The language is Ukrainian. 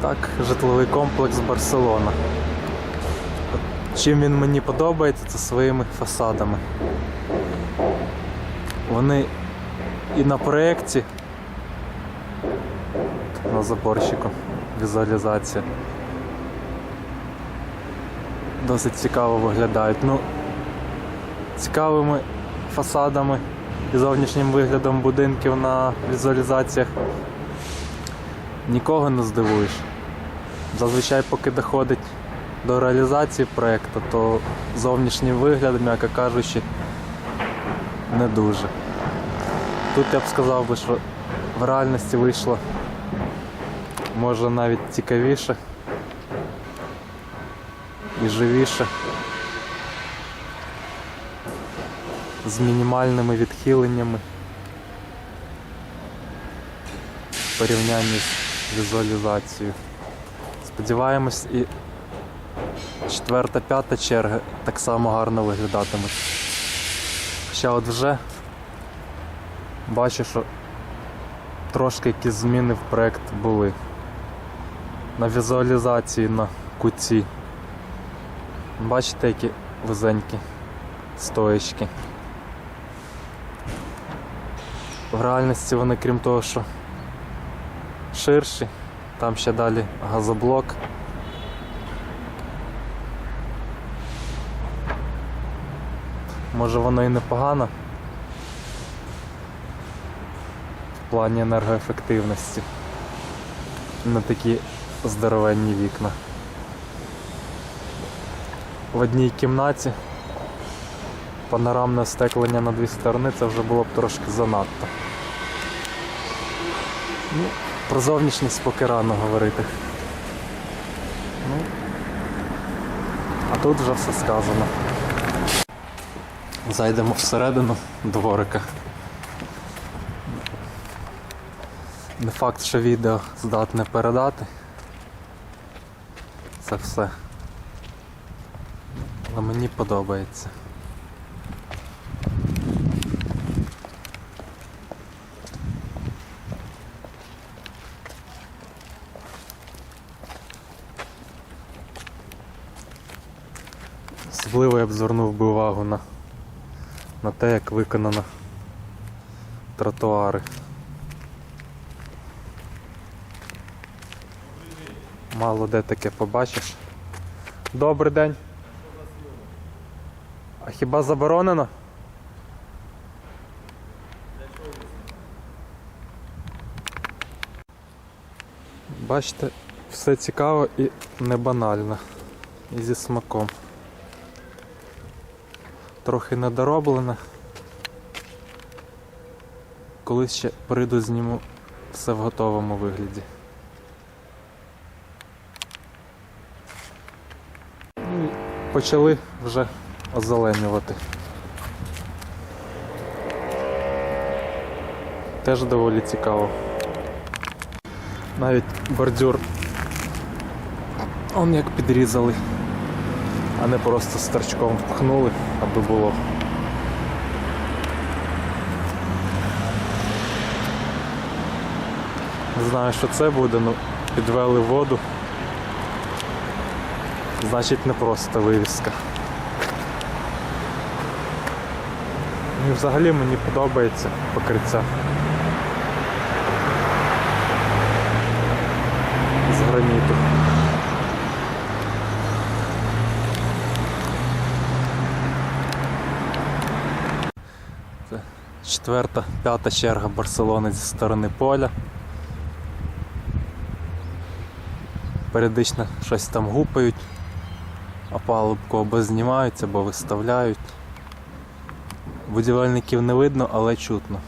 Так, житловий комплекс Барселона. Чим він мені подобається, це своїми фасадами. Вони і на проєкті, на заборщику, візуалізація. Досить цікаво виглядають. Ну, цікавими фасадами і зовнішнім виглядом будинків на візуалізаціях нікого не здивуєш. Зазвичай, поки доходить до реалізації проєкту, то зовнішній вигляд, м'яко кажучи, не дуже. Тут я б сказав би, що в реальності вийшло може навіть цікавіше і живіше. З мінімальними відхиленнями в порівнянні з візуалізацією. Сподіваємось, і четверта, п'ята черга так само гарно виглядатимуть. Хоча от вже бачу, що трошки якісь зміни в проект були. На візуалізації на куці. Бачите, які вузенькі стоечки. В реальності вони, крім того, що ширші, там ще далі газоблок. Може воно і непогано в плані енергоефективності на такі здоровенні вікна. В одній кімнаті панорамне остеклення на дві сторони це вже було б трошки занадто. Ну, про зовнішність поки рано говорити. Ну, а тут вже все сказано. Зайдемо всередину дворика. Не факт, що відео здатне передати. Це все. Але мені подобається. Особливо я б звернув би увагу на, на те, як виконано тротуари. Мало де таке побачиш. Добрий день. А хіба заборонено? Бачите, все цікаво і не банально. І зі смаком. Трохи недороблене. Колись ще прийду зніму все в готовому вигляді. Ну, і Почали вже озеленювати. Теж доволі цікаво. Навіть бордюр он як підрізали, а не просто старчком впхнули, аби було. Не знаю, що це буде, ну підвели воду. Значить не просто вивіска. І взагалі мені подобається покриття. З граніту. Це четверта, п'ята черга Барселони зі сторони поля. Періодично щось там гупають, а палубку або знімають, або виставляють. Будівельників не видно, але чутно.